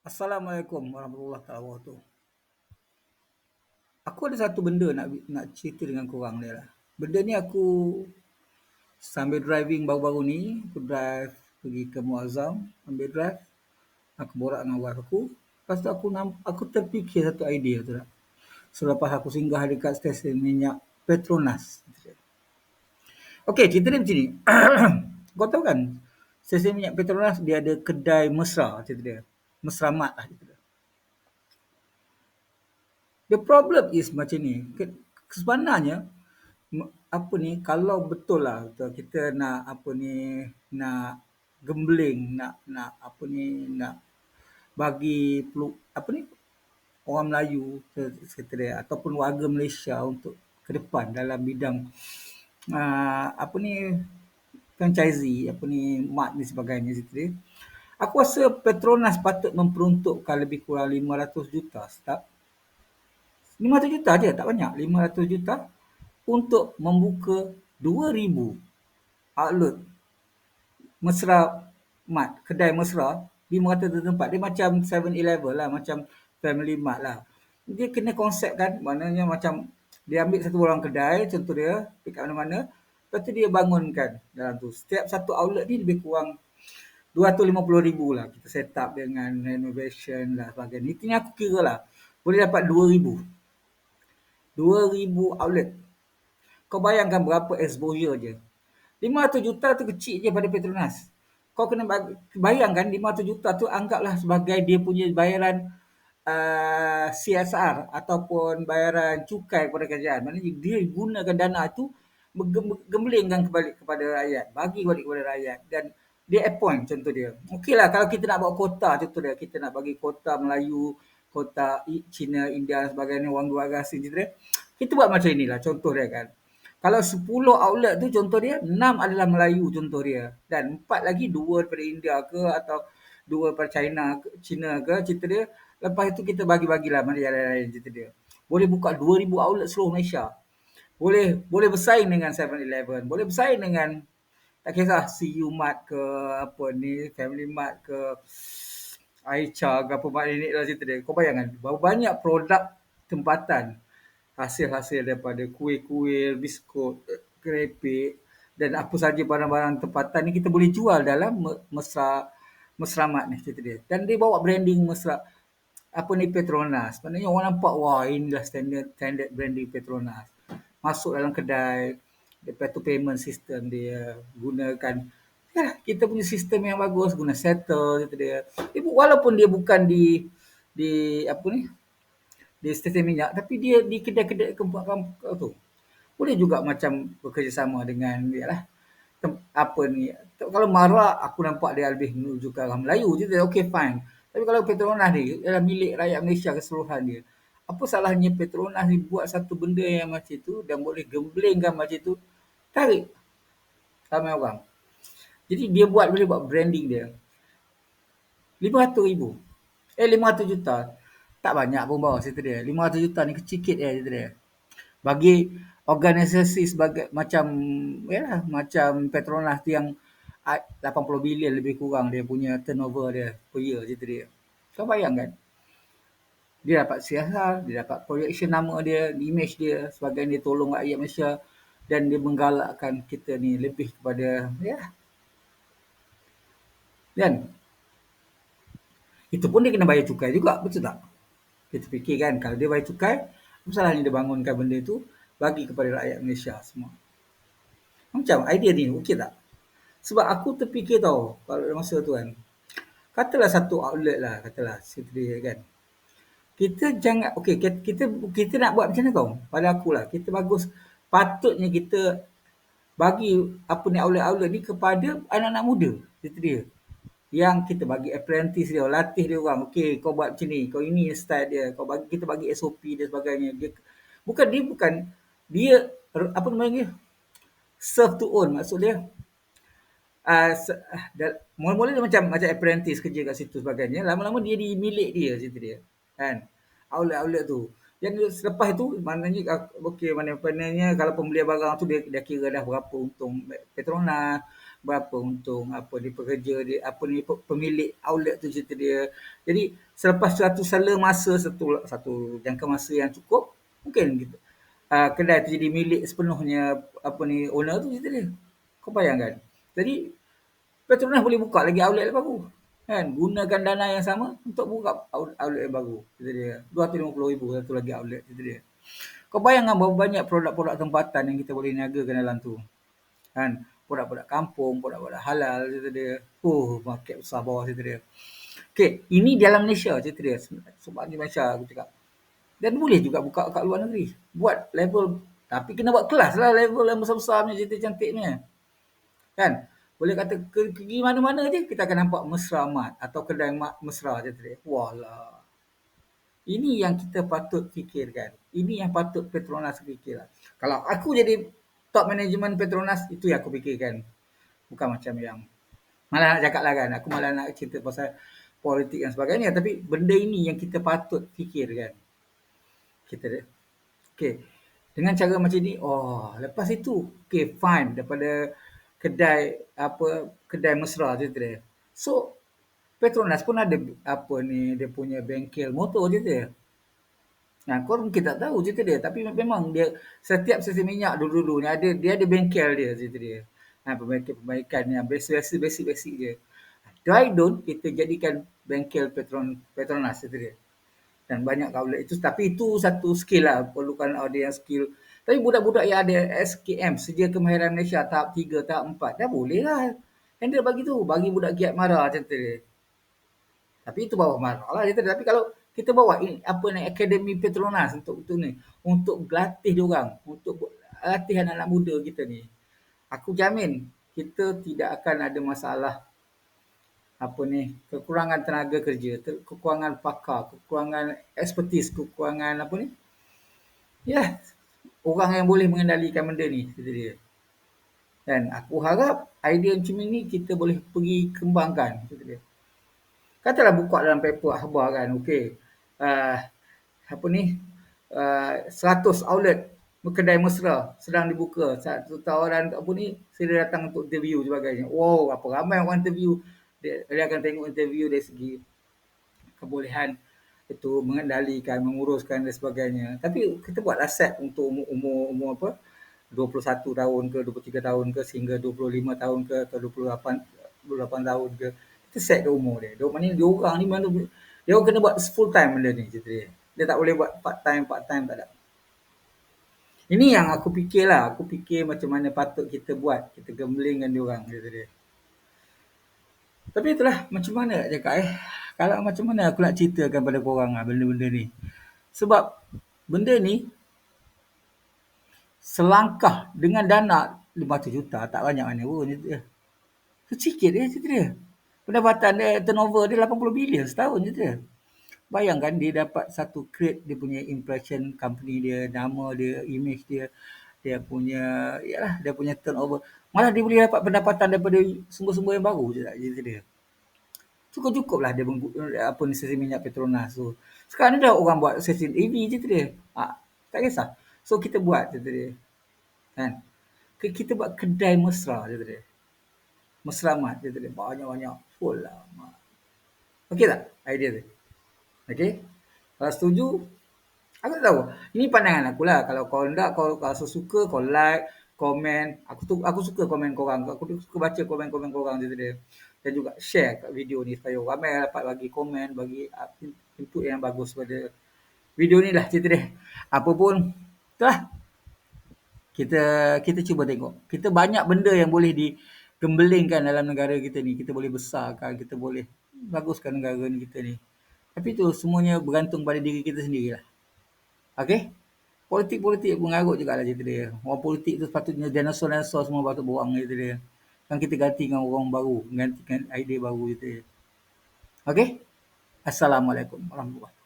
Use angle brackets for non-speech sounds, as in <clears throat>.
Assalamualaikum warahmatullahi wabarakatuh. Aku ada satu benda nak nak cerita dengan korang ni lah. Benda ni aku sambil driving baru-baru ni, aku drive pergi ke Muazzam, ambil drive, aku borak dengan wife aku. Lepas tu aku aku terfikir satu idea tu tak. Selepas aku singgah dekat stesen minyak Petronas. Okey, cerita dia macam ni. <clears throat> Kau tahu kan, stesen minyak Petronas dia ada kedai mesra cerita dia. Mesramat lah. The problem is macam ni. Sebenarnya, apa ni, kalau betul lah kita nak apa ni, nak gambling, nak nak apa ni, nak bagi peluk, apa ni, orang Melayu dia, ataupun warga Malaysia untuk ke depan dalam bidang uh, apa ni, franchisee, apa ni, mat ni sebagainya dia. Aku rasa Petronas patut memperuntukkan lebih kurang 500 juta start 500 juta je, tak banyak. 500 juta untuk membuka 2000 outlet mesra mat, kedai mesra di merata tempat. Dia macam 7-Eleven lah, macam Family Mart lah. Dia kena konsep kan, maknanya macam dia ambil satu orang kedai, contoh dia, dekat mana-mana. Lepas tu dia bangunkan dalam tu. Setiap satu outlet ni lebih kurang 250 ribu lah. Kita set up dengan renovation lah sebagainya. Itu ni aku kira lah. Boleh dapat 2000. 2000 outlet. Kau bayangkan berapa exposure je. 500 juta tu kecil je pada Petronas. Kau kena bayangkan 500 juta tu anggaplah sebagai dia punya bayaran uh, CSR ataupun bayaran cukai kepada kerajaan. Maknanya dia gunakan dana tu gemblingkan kembali kepada rakyat. Bagi balik kepada rakyat. Dan dia appoint contoh dia. Okeylah kalau kita nak buat kota contoh dia. Kita nak bagi kota Melayu, kota Cina, India dan sebagainya. Orang dua asing contoh dia. Kita buat macam inilah contoh dia kan. Kalau 10 outlet tu contoh dia, 6 adalah Melayu contoh dia. Dan 4 lagi, 2 daripada India ke atau 2 daripada China China ke, cerita dia. Lepas itu kita bagi-bagilah mana yang lain-lain cerita dia. Boleh buka 2000 outlet seluruh Malaysia. Boleh boleh bersaing dengan 7-Eleven. Boleh bersaing dengan tak kisah CU Mart ke apa ni, Family Mart ke Aicha ke apa mak nenek lah cerita dia. Kau bayangkan, berapa banyak produk tempatan hasil-hasil daripada kuih-kuih, biskut, kerepek dan apa saja barang-barang tempatan ni kita boleh jual dalam mesra mesramat ni cerita dia. Dan dia bawa branding mesra apa ni Petronas. Maknanya orang nampak wah inilah standard standard branding Petronas. Masuk dalam kedai lepas tu payment system dia gunakan. Ya, kita punya sistem yang bagus guna settle cerita dia. Walaupun dia bukan di di apa ni di stesen minyak tapi dia di kedai-kedai kampung tu. Boleh juga macam bekerjasama dengan dia lah apa ni kalau marah aku nampak dia lebih menuju ke arah Melayu je okey fine. Tapi kalau Petronas ni ialah milik rakyat Malaysia keseluruhan dia apa salahnya Petronas ni buat satu benda yang macam tu dan boleh gemblengkan macam tu tarik ramai orang jadi dia buat boleh buat branding dia 500 ribu eh 500 juta tak banyak pun bawah cerita dia. 500 juta ni kecil ya cerita dia. Bagi organisasi sebagai macam ya macam Petronas yang 80 bilion lebih kurang dia punya turnover dia per year cerita dia. Kau bayangkan. Dia dapat siasat, dia dapat projection nama dia, image dia sebagai dia tolong rakyat Malaysia dan dia menggalakkan kita ni lebih kepada ya. Dan itu pun dia kena bayar cukai juga, betul tak? Kita fikir kan kalau dia bayar cukai, apa salahnya dia bangunkan benda tu bagi kepada rakyat Malaysia semua. Macam idea ni okey tak? Sebab aku terfikir tau kalau masa tu kan. Katalah satu outlet lah, katalah dia kan. Kita jangan okey kita, kita kita nak buat macam mana tau? Pada aku lah, kita bagus patutnya kita bagi apa ni outlet-outlet ni kepada anak-anak muda. Itu dia yang kita bagi apprentice dia, latih dia orang. Okey, kau buat macam ni, kau ini style dia. Kau bagi kita bagi SOP dan sebagainya. Dia bukan dia bukan dia apa namanya? serve to own maksud dia. Uh, mula-mula dia macam macam apprentice kerja kat situ sebagainya. Lama-lama dia di milik dia situ dia. Kan? Outlet-outlet tu. Yang selepas itu maknanya okey mana maknanya kalau pembelian barang tu dia dia kira dah berapa untung Petronas berapa untung, apa ni pekerja dia, apa ni pemilik outlet tu cerita dia. Jadi selepas satu sela masa satu satu jangka masa yang cukup, mungkin gitu. Uh, kedai tu jadi milik sepenuhnya apa ni owner tu cerita dia. Kau bayangkan. Jadi Petronas boleh buka lagi outlet baru. Kan? Gunakan dana yang sama untuk buka outlet yang baru. Cerita dia. RM250,000 satu lagi outlet. Cerita dia. Kau bayangkan berapa banyak produk-produk tempatan yang kita boleh niagakan dalam tu. Kan? Produk-produk kampung, produk-produk halal, cerita dia. Oh, market besar bawah, cerita dia. Okay, ini dalam Malaysia, cerita dia. Sebab di Malaysia, aku cakap. Dan boleh juga buka kat luar negeri. Buat level, tapi kena buat kelas lah level yang besar-besar punya, cerita cantik ni. Kan? Boleh kata ke mana-mana je, kita akan nampak mesra mat atau kedai mat mesra, cerita dia. Walah. Ini yang kita patut fikirkan. Ini yang patut Petronas fikirkan. Kalau aku jadi top management Petronas, itu yang aku fikirkan. Bukan macam yang malah nak cakap lah kan. Aku malah nak cerita pasal politik dan sebagainya. Tapi benda ini yang kita patut fikirkan. Kita Okay. Dengan cara macam ni, oh, lepas itu, okay, fine. Daripada kedai, apa, kedai mesra tu, So, Petronas pun ada apa ni dia punya bengkel motor je dia. Nah, kau mungkin tak tahu cerita dia tapi memang dia setiap sesi minyak dulu-dulu ni ada dia ada bengkel dia cerita dia. Nah, perbaikan-perbaikan yang biasa-biasa basic-basic dia. Dry down kita jadikan bengkel Petron Petronas cerita dia. Dan banyak outlet itu tapi itu satu skill lah perlukan yang skill. Tapi budak-budak yang ada SKM sedia kemahiran Malaysia tahap 3 tahap 4 dah boleh lah. Handle bagi tu bagi budak giat marah cerita dia. Tapi itu bawah marah lah. Tapi kalau kita bawa ini, apa ni, Akademi Petronas untuk itu ni. Untuk latih orang. Untuk latih anak-anak muda kita ni. Aku jamin kita tidak akan ada masalah apa ni kekurangan tenaga kerja, kekurangan pakar, kekurangan ekspertis, kekurangan apa ni? Ya, orang yang boleh mengendalikan benda ni, kata dia. Dan aku harap idea macam ini kita boleh pergi kembangkan, kata dia. Katalah buka dalam paper akhbar kan, okey. Uh, apa ni? Uh, 100 outlet kedai mesra sedang dibuka. Satu tawaran apa ni, saya datang untuk interview sebagainya. Wow, apa ramai orang interview. Dia, dia akan tengok interview dari segi kebolehan itu mengendalikan, menguruskan dan sebagainya. Tapi kita buat set untuk umur, umur, umur apa? 21 tahun ke, 23 tahun ke, sehingga 25 tahun ke, atau 28, 28 tahun ke kita set dia umur dia. Mana dia orang ni mana dia orang kena buat full time benda ni cerita dia. Dia tak boleh buat part time part time tak ada. Ini yang aku fikir lah. Aku fikir macam mana patut kita buat. Kita gemblingkan dia orang cerita dia. Tapi itulah macam mana nak cakap eh. Kalau macam mana aku nak ceritakan pada korang lah benda-benda ni. Sebab benda ni selangkah dengan dana 500 juta tak banyak mana pun. Sikit dia cerita dia pendapatan dia turnover dia 80 bilion setahun je dia. Bayangkan dia dapat satu create dia punya impression company dia, nama dia, image dia, dia punya yalah dia punya turnover. Malah dia boleh dapat pendapatan daripada sumber-sumber yang baru je tak cerita dia. Cukup-cukup lah dia apa ni sesi minyak Petronas tu. Sekarang ni dah orang buat sesi EV je dia. Ha, tak kisah. So kita buat cerita dia. Kan? Kita buat kedai mesra cerita dia. Mesra mat cerita dia. Banyak-banyak full lah. Okey tak idea tu? Okey? Kalau setuju, aku tak tahu. Ini pandangan aku lah. Kalau kau nak, kau rasa suka, kau like, komen. Aku tu, aku suka komen korang. Aku suka baca komen-komen korang tu dia. Dan juga share kat video ni supaya ramai dapat bagi komen, bagi input yang bagus pada video ni lah cerita dia. Apa pun, itulah. Kita kita cuba tengok. Kita banyak benda yang boleh di gembelingkan dalam negara kita ni. Kita boleh besarkan, kita boleh baguskan negara ni kita ni. Tapi tu semuanya bergantung pada diri kita sendiri lah. Okay? Politik-politik pun ngarut juga lah cerita dia. Orang politik tu sepatutnya dinosaur-dinosaur semua patut buang cerita dia. Kan kita ganti dengan orang baru. Gantikan idea baru dia. Okay? Assalamualaikum warahmatullahi